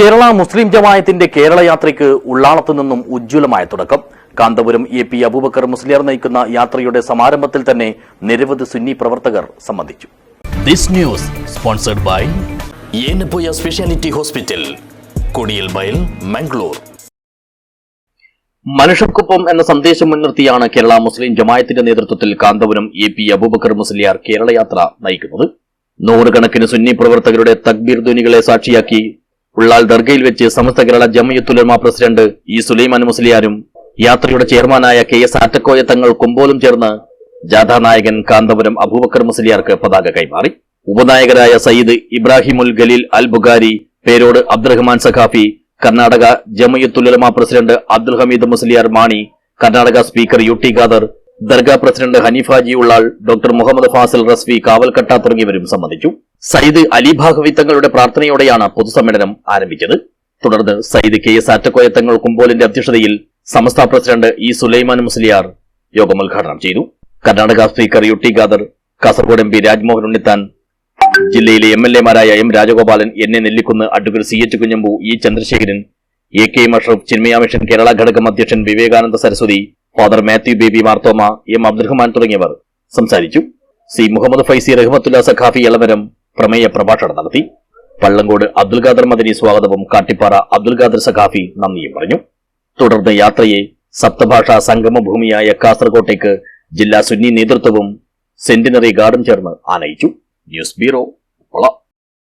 കേരള മുസ്ലിം ജമായത്തിന്റെ കേരള യാത്രയ്ക്ക് ഉള്ളാളത്തു നിന്നും ഉജ്ജ്വലമായ തുടക്കം. കാന്തപുരം എ പി അബൂബക്കർ മുസ്ലിയാർ നയിക്കുന്ന യാത്രയുടെ സമാരംഭത്തിൽ തന്നെ നിരവധി സുന്നി പ്രവർത്തകർ സംബന്ധിച്ചു. This news sponsored by Yenepoya speciality hospital Kodial Bail Mangalore മനുഷ്യർക്കൊപ്പം എന്ന സന്ദേശം മുൻനിർത്തിയാണ് കേരള മുസ്ലിം ജമായത്തിന്റെ നേതൃത്വത്തിൽ കാന്തപുരം എ പി അബൂബക്കർ മുസ്ലിയാർ കേരള യാത്ര നയിക്കുന്നത്. നൂറുകണക്കിന് സുന്നി പ്രവർത്തകരുടെ തക്ബീർ ധ്വനികളെ സാക്ഷിയാക്കി ഉള്ളാൽ ദർഗയിൽ വെച്ച് സമസ്ത കേരള ജമയത്തുലമ പ്രസിഡന്റ് ഇ സുലൈമാൻ മുസ്ലിയാരും യാത്രയുടെ ചെയർമാനായ കെ എസ് ആറ്റക്കോയ തങ്ങൾ കുമ്പോലും ചേർന്ന് ജാഥാ നായകൻ കാന്തപുരം അബൂബക്കർ മുസ്ലിയാർക്ക് പതാക കൈമാറി. ഉപനായകരായ Sayyid ഇബ്രാഹിമുൽ Khaleel Al Bukhari Perod Abdurahman Saquafi Karnataka Jamiyyathul Ulama president Abdul Hameed Musliyar Mani Karnataka speaker U T Khader Dargah president Haneefaji Ullal doctor Muhammad Fazil Razvi Kavalkatta തുടങ്ങിയവരും സംബന്ധിച്ചു. സയ്യിദ് അലി ഭാഗവി തങ്ങളുടെ പ്രാർത്ഥനയോടെയാണ് പൊതുസമ്മേളനം ആരംഭിച്ചത്. തുടർന്ന് സയ്യിദ് കെ എസ് ആറ്റക്കോയ തങ്ങൾ കുമ്പോലിന്റെ അധ്യക്ഷതയിൽ സമസ്ത പ്രസിഡന്റ് ഇ സുലൈമാൻ മുസ്ലിയാർ യോഗം ഉദ്ഘാടനം ചെയ്തു. Karnataka speaker U T Khader Kasaragod M P Rajmohan Unnithan ജില്ലയിലെ M L എമാരായ M Rajagopalan N A Nellikkunnu advocate C H Kunhambu E Chandrasekharan A K Mashraf Chinmaya mission Kerala ഘടകം അധ്യക്ഷൻ Vivekananda Saraswati father Mathew Baby Marthoma M Abdurahman തുടങ്ങിയവർ സംസാരിച്ചു. C Muhammad Faizy Rahmathulla Saqafi Elavaram പ്രമേയ പ്രഭാഷണം നടത്തി. പള്ളങ്കോട് അബ്ദുൽ ഖാദർ മദനി സ്വാഗതവും കാട്ടിപ്പാറ അബ്ദുൽ ഖാദർ സഖാഫി നന്ദിയും പറഞ്ഞു. തുടർന്ന് യാത്രയെ സപ്തഭാഷാ സംഗമഭൂമിയായ കാസർകോട്ടേക്ക് ജില്ലാ സുന്നി നേതൃത്വവും സെന്റിനറി ഗാർഡൻ ചേർന്ന് ആനയിച്ചു. News bureau